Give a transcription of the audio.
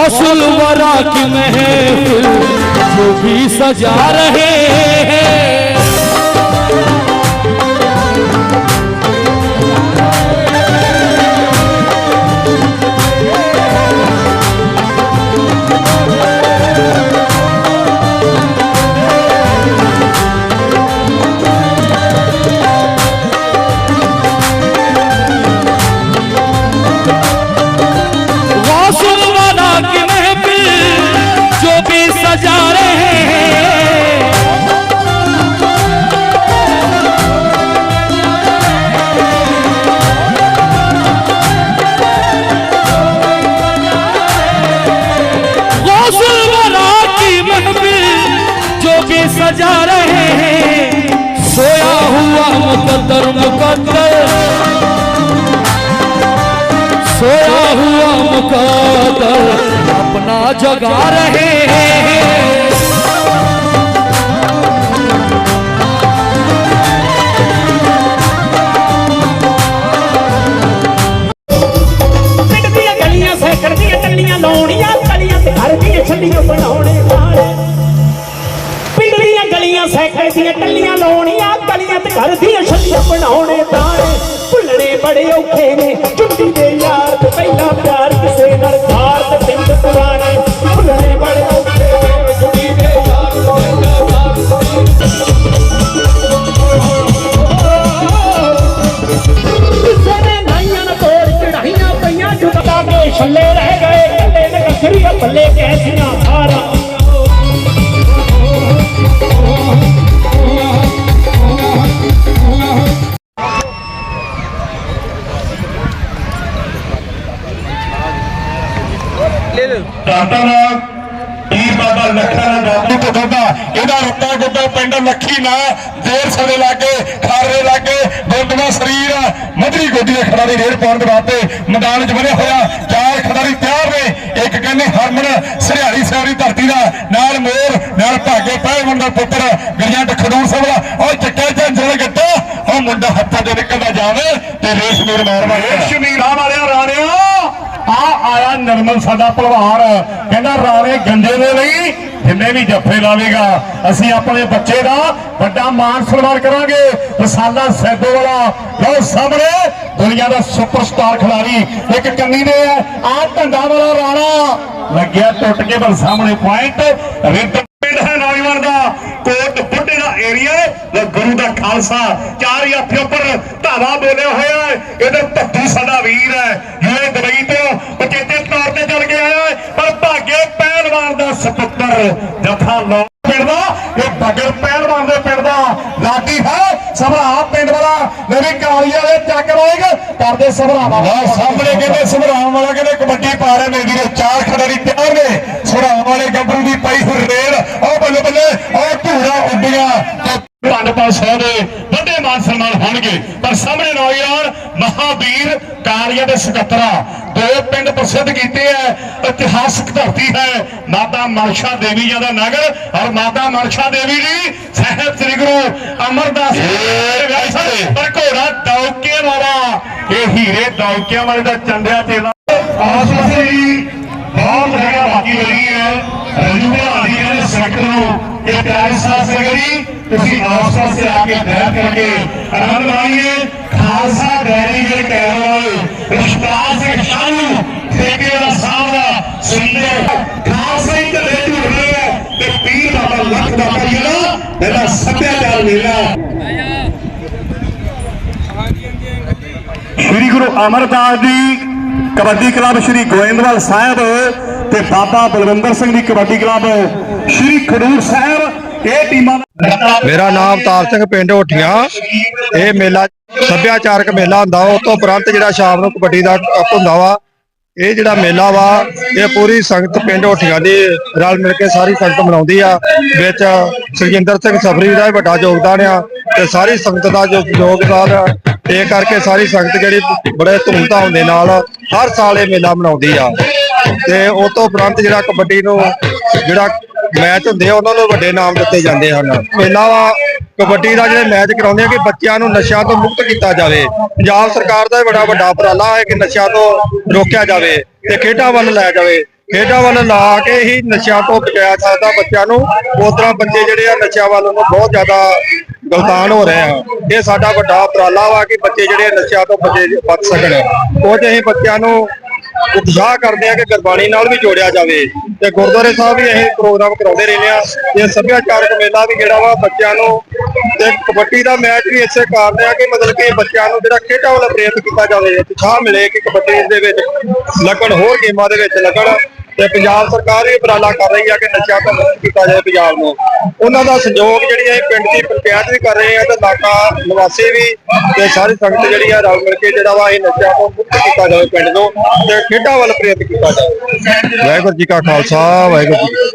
गौसल वरा की महफिल जो भी सजा रहे हैं भी सजा रहे हैं सोया हुआ मुकद्दर मुकद्दर सोया हुआ मुकद्दर अपना जगा रहे हैं ਪਿੰਡ ਦੀਆਂ ਗਲੀਆਂ ਸੈਕੜ ਦੀਆਂ ਟੱਲੀਆਂ ਲਾਉਣੀਆਂ ਗਲੀਆਂ ਤੇ ਘਰ ਦੀਆਂ ਛੱਲੀਆਂ ਬਣਾਉਣੇ ਵਾਲੇ ਪਿੰਡ ਦੀਆਂ ਗਲੀਆਂ ਦੀਆਂ ਟੱਲੀਆਂ ਲਾਉਣੀਆਂ, ਗਲੀਆਂ ਤੇ ਘਰ ਦੀਆਂ ਛੱਲੀਆਂ ਬਣਾਉਣੇ ਦਾਣੇ ਭੁੱਲਣੇ ਬੜੇ ਔਖੇ ਨੇ ਚੁੰਡੀ ਦੇ ਯਾਰ ਦਾਤਾ ਪੀਰ ਬਾਬਾ ਲੱਖਾ ਦਾ ਦਾਦੂ ਤੋਂ ਦੁੱਧਾ ਇਹਦਾ ਰੁੱਤਾ ਗੁੱਦਾ ਪਿੰਡ ਲੱਖੀ ਨਾ ਦੇਰ ਸਵੇ ਲਾਗੇ ਖਾਰੇ ਲਾਗੇ ਗੋਡਵਾ ਸਰੀਰ ਮਧਰੀ ਗੋਡੀ ਦੇ ਖਿਡਾਰੀ ਰੇਡ ਪਾਉਣ ਦੇ ਵਾਸਤੇ ਮੈਦਾਨ 'ਚ ਬਣਿਆ ਹੋਇਆ। ਚਾਰ ਖਿਡਾਰੀ ਤਿਆਰ ਨੇ ਇੱਕ ਕਹਿੰਦੇ ਹਰਮਨ ਸਰਿਆੜੀ ਸੈਰੀ ਧਰਤੀ ਦਾ ਨਾਲ ਮੋਰ ਨਾਲ ਭਾਗੇ ਪਹਿਲਵਾਨ ਦਾ ਪੁੱਤਰ ਗਰੀਆਂ ਖਡੂਰ ਸਾਹਿਬ ਉਹ ਚੱਕਿਆ ਝੰਜਲ ਗੱਟਾ ਉਹ ਮੁੰਡਾ ਹੱਥਾਂ ਦੇ ਨਿਕਲਦਾ ਜਾਵੇ ਤੇ ਰੇਸ ਮੇਰ ਮਾਰ ਮਾਰਿਆ ਸ਼ਮੀਰਾਂ ਵਾਲਿਆ ਰਾਣਿਆ ਆ ਆਇਆ ਨਰਮਲ ਸਾਡਾ ਭਲਵਾਨ ਕਹਿੰਦਾ, ਰਾਣੇ ਗੰਜੇ ਦੇ ਲਈ, ਜਿੰਨੇ ਵੀ ਜੱਫੇ ਲਾਵੇਗਾ, ਅਸੀਂ ਆਪਣੇ ਬੱਚੇ ਦਾ ਵੱਡਾ ਮਾਨ ਸਨਮਾਨ ਕਰਾਂਗੇ। ਰਸਾਲਾ ਸੈਦੋ ਵਾਲਾ, ਲਓ ਸਾਹਮਣੇ, ਦੁਨੀਆ ਦਾ ਸੁਪਰਸਟਾਰ ਖਿਡਾਰੀ, ਇੱਕ ਕੰਨੀ ਦੇ ਆ ਢੰਡਾ ਵਾਲਾ ਰਾਣਾ। ਲੱਗਿਆ ਟੁੱਟ ਕੇ ਬਲ ਸਾਹਮਣੇ ਪੁਆਇੰਟ ਰਿੱਧ ਪਿੰਡ ਹੈ ਨੌਜਵਾਨ ਦਾ ਕੋਟ ਬੁੱਢੇ ਦਾ ਏਰੀਆ ਗੁਰੂ ਦਾ ਖਾਲਸਾ, ਚਾਰ ਯਾਥੀ ਉੱਪਰ ਧਾਵਾ ਬੋਲਿਆ ਹੋਇਆ ਹੈ ਇਹਦੇ ਭੱਤੂ ਸਾਡਾ ਵੀਰ ਹੈ। ਜਿਹੜੇ ਦੁਬਈ ਤੋਂ ਉਚੇਤੇ ਤੌਰ ਤੇ ਚੱਲ ਕੇ ਆਇਆ ਹੈ। ਪਰ ਭਾਗੇ ਪਹਿਲਵਾਨ ਦਾ ਸਪੁੱਤਰ ਜਥਾ ਲੋ ਪਿੰਡ ਦਾ, ਇਹ ਬਗਰ ਪਹਿਲਵਾਨ ਦੇ ਪਿੰਡ ਦਾ ਲਾਡੀ ਹੈ। ਸਭਰਾ ਪਿੰਡ ਵਾਲਾ ਨਵੀਂ ਕਾਲੀ ਵਾਲੇ ਚੱਕ ਰੋਇਗ ਕਰਦੇ ਸਭਰਾ ਦਾ ਸਾਹਮਣੇ ਕਹਿੰਦੇ, ਸਭਰਾਵਾਂ ਵਾਲਾ ਕਹਿੰਦੇ, ਕਬੱਡੀ ਪਾ ਰਹੇ ਨੇ ਵੀਰੇ ਚਾਰ ਖਿਡਾਰੀ ਤਿਆਰ ਨੇ ਸਭਰਾਵਾਂ ਵਾਲੇ ਗੱਭਰੂ ਦੀ ਪਾਈ ਹੋਈ ਰੇਲ ਉਹ ਬੱਲੇ ਬੱਲੇ ਉਹ ਧੂੜਾ ਉੱਡੀਆਂ ਤੇ ਪੰਜ ਪੰਜ ਸੌ ਦੇ ਵੱਡੇ ਮਾਨ ਸਨਮਾਨ ਹੋਣਗੇ ਪਰ ਸਾਹਮਣੇ ਨੌਜਵਾਨ ਮਹਾਵੀਰ ਕਾਲੀਆ ਦੇ ਸਕੱਤਰਾ ਦੋ ਪਿੰਡ ਪ੍ਰਸਿੱਧ ਕੀਤੇ ਹੈ ਇਤਿਹਾਸਕ ਧਰਤੀ ਹੈ ਮਾਤਾ ਮਨਸ਼ਾ ਦੇਵੀ ਜੀ ਦਾ ਨਗਰ ਔਰ ਮਾਤਾ ਮਨਸ਼ਾ ਦੇਵੀ ਜੀ ਸਾਹਿਬ ਸ੍ਰੀ ਗੁਰੂ ਅਮਰਦਾਸ ਪਰ ਘੋੜਾ ਦੌਕੇ ਵਾਲਾ ਇਹ ਹੀਰੇ ਦੌਕਿਆਂ ਵਾਲੇ ਦਾ ਚੰਡਿਆ ਚੇਲਾ। ਆਸ ਜੀ ਬਹੁਤ ਜਗ੍ਹਾ ਬਾਕੀ ਰਹੀ ਹੈ। ਰਜੂ ਭਾਜੀ ਨੇ ਸੈਕਟਰ ਨੂੰ ਇਹ ਪਿਆਰੇ ਸਾਥ ਸਗਰੀ ਤੁਸੀਂ ਆਸ ਪਾਸੇ ਆ ਕੇ ਦਇਆ ਕਰਕੇ ਆਨੰਦ ਮਾਣੀਏ। ਖਾਲਸਾ ਡੈਰੀ ਦੇ ਕੈਰਲ ਰਿਸ਼ਤਾਰ ਸਿੰਘ ਸ਼ਾਨੂ ਠੇਕੇ ਦਾ ਸਾਹਿਬ ਦਾ ਸੁੰਦਰ ਖਾਲਸਾ ਹੀ ਤੇ ਜੁੜ ਰਹੇ ਹੈ ਤੇ ਪੀਰ ਬਾਬਾ ਲੱਖ ਦਾ ਜਿਹੜਾ ਇਹਦਾ ਸੱਭਿਆਚਾਰ ਮੇਲਾ ਸ੍ਰੀ ਗੁਰੂ ਅਮਰਦਾਸ ਜੀ ਕਬੱਡੀ ਕਲੱਬ ਸ੍ਰੀ ਗੋਇੰਦਵਾਲ ਸਾਹਿਬ ਤੇ ਬਾਬਾ ਬਲਵਿੰਦਰ ਸਿੰਘ ਦੀ ਕਬੱਡੀ ਕਲੱਬ ਸ੍ਰੀ ਖਡੂਰ ਸਾਹਿਬ ਇਹ ਟੀਮਾਂ ਦਾ ਮੇਰਾ ਨਾਮ ਅਵਤਾਰ ਸਿੰਘ ਪਿੰਡ ਹੋਠੀਆਂ ਇਹ ਮੇਲਾ ਸੱਭਿਆਚਾਰਕ ਮੇਲਾ ਹੁੰਦਾ ਉਹ ਤੋਂ ਉਪਰੰਤ ਜਿਹੜਾ ਸ਼ਾਮ ਨੂੰ ਕਬੱਡੀ ਦਾ ਕੱਪ ਹੁੰਦਾ ਵਾ, ਇਹ ਜਿਹੜਾ ਮੇਲਾ ਵਾ, ਇਹ ਪੂਰੀ ਸੰਗਤ ਪਿੰਡ ਹੋਠੀਆਂ ਦੀ ਰਲ ਮਿਲ ਕੇ ਸਾਰੀ ਸੰਗਤ ਮਨਾਉਂਦੀ ਆ, ਵਿੱਚ ਸੁਖਜਿੰਦਰ ਸਿੰਘ ਸਫਰੀ ਦਾ ਵੱਡਾ ਯੋਗਦਾਨ ਆ, ਤੇ ਸਾਰੀ ਸੰਗਤ ਦਾ ਜੋ ਯੋਗਦਾਨ ਆ ਇਹ ਕਰਕੇ ਸਾਰੀ ਸੰਗਤ ਜਿਹੜੀ ਬੜੇ ਧੂਮਧਾਮ ਦੇ ਨਾਲ ਹਰ ਸਾਲ ਇਹ ਮੇਲਾ ਮਨਾਉਂਦੀ ਆ। ਤੇ ਉਸ ਤੋਂ ਉਪਰੰਤ ਜਿਹੜਾ ਕਬੱਡੀ ਨੂੰ ਜਿਹੜਾ ਮੈਚ ਹੁੰਦੇ ਆ, ਉਹਨਾਂ ਨੂੰ ਵੱਡੇ ਨਾਮ ਦਿੱਤੇ ਜਾਂਦੇ ਹਨ। ਮੇਲਾ ਵਾ ਕਬੱਡੀ ਦਾ ਜਿਹੜੇ ਮੈਚ ਕਰਾਉਂਦੇ ਆ ਕਿ ਬੱਚਿਆਂ ਨੂੰ ਨਸ਼ਿਆਂ ਤੋਂ ਮੁਕਤ ਕੀਤਾ ਜਾਵੇ। ਪੰਜਾਬ ਸਰਕਾਰ ਦਾ ਬੜਾ ਵੱਡਾ ਉਪਰਾਲਾ ਹੈ ਕਿ ਨਸ਼ਿਆਂ ਤੋਂ ਰੋਕਿਆ ਜਾਵੇ ਤੇ ਖੇਡਾਂ ਵੱਲ ਲਾਇਆ ਜਾਵੇ। ਖੇਡਾਂ ਵੱਲ ਲਾ ਕੇ ਹੀ ਨਸ਼ਿਆਂ ਤੋਂ ਬਚਾਇਆ ਸਕਦਾ। ਬੱਚਿਆਂ ਨੂੰ ਉਸ ਤਰ੍ਹਾਂ ਬੱਚੇ ਜਿਹੜੇ ਆ ਨਸ਼ਿਆਂ ਵੱਲ ਨੂੰ ਬਹੁਤ ਜ਼ਿਆਦਾ ਗਲਤਾਨ ਹੋ ਰਹੇ ਆ। ਇਹ ਸਾਡਾ ਵੱਡਾ ਉਪਰਾਲਾ ਵਾ ਕਿ ਬੱਚੇ ਜਿਹੜੇ ਨਸ਼ਿਆਂ ਤੋਂ ਬਚੇ ਬਚ ਸਕਣ। ਉਹ ਤੇ ਅਸੀਂ ਬੱਚਿਆਂ ਨੂੰ ਉਤਸ਼ਾਹ ਕਰਦੇ ਆ ਕਿ ਗੁਰਬਾਣੀ ਨਾਲ ਵੀ ਜੋੜਿਆ ਜਾਵੇ। ਤੇ ਗੁਰਦੁਆਰੇ ਸਾਹਿਬ ਵੀ ਅਸੀਂ ਪ੍ਰੋਗਰਾਮ ਕਰਾਉਂਦੇ ਰਹਿੰਦੇ ਆ। ਇਹ ਸੱਭਿਆਚਾਰਕ ਮੇਲਾ ਵੀ ਜਿਹੜਾ ਵਾ ਬੱਚਿਆਂ ਨੂੰ ਤੇ ਕਬੱਡੀ ਦਾ ਮੈਚ ਵੀ ਇਸੇ ਕਾਰਨ ਆ ਕਿ ਮਤਲਬ ਕਿ ਬੱਚਿਆਂ ਨੂੰ ਜਿਹੜਾ ਖੇਡਾਂ ਵੱਲ ਪ੍ਰੇਰਿਤ ਕੀਤਾ ਜਾਵੇ ਉਤਸ਼ਾਹ ਮਿਲੇ ਕਿ ਕਬੱਡੀ ਦੇ ਵਿੱਚ ਲੱਗਣ ਹੋਰ ਗੇਮਾਂ ਦੇ ਵਿੱਚ ਲੱਗਣ। ਤੇ ਪੰਜਾਬ ਸਰਕਾਰ ਇਹ ਉਪਰਾਲਾ ਕਰ ਰਹੀ ਆ ਕਿ ਨਸ਼ਾ ਤੋਂ ਮੁਕਤ ਕੀਤਾ ਜਾਏ ਪੰਜਾਬ ਨੂੰ। ਉਹਨਾਂ ਦਾ ਸਹਿਯੋਗ ਜਿਹੜੀ ਹੈ ਪਿੰਡ ਦੀ ਪੰਚਾਇਤ ਵੀ ਕਰ ਰਹੀ ਆ ਤੇ ਇਲਾਕਾ ਨਿਵਾਸੀ ਵੀ ਤੇ ਸਾਰੀ ਸੰਗਤ ਜਿਹੜੀ ਆ ਰਲ ਮਿਲ ਕੇ ਜਿਹੜਾ ਵਾ ਇਹ ਨਸ਼ਾ ਤੋਂ ਮੁਕਤ ਕੀਤਾ ਜਾਵੇ ਪਿੰਡ ਨੂੰ ਤੇ ਖੇਡਾਂ ਵੱਲ ਪ੍ਰੇਰਿਤ ਕੀਤਾ ਜਾਵੇ। ਵਾਹਿਗੁਰੂ ਜੀ ਕਾ ਖਾਲਸਾ, ਵਾਹਿਗੁਰੂ ਜੀ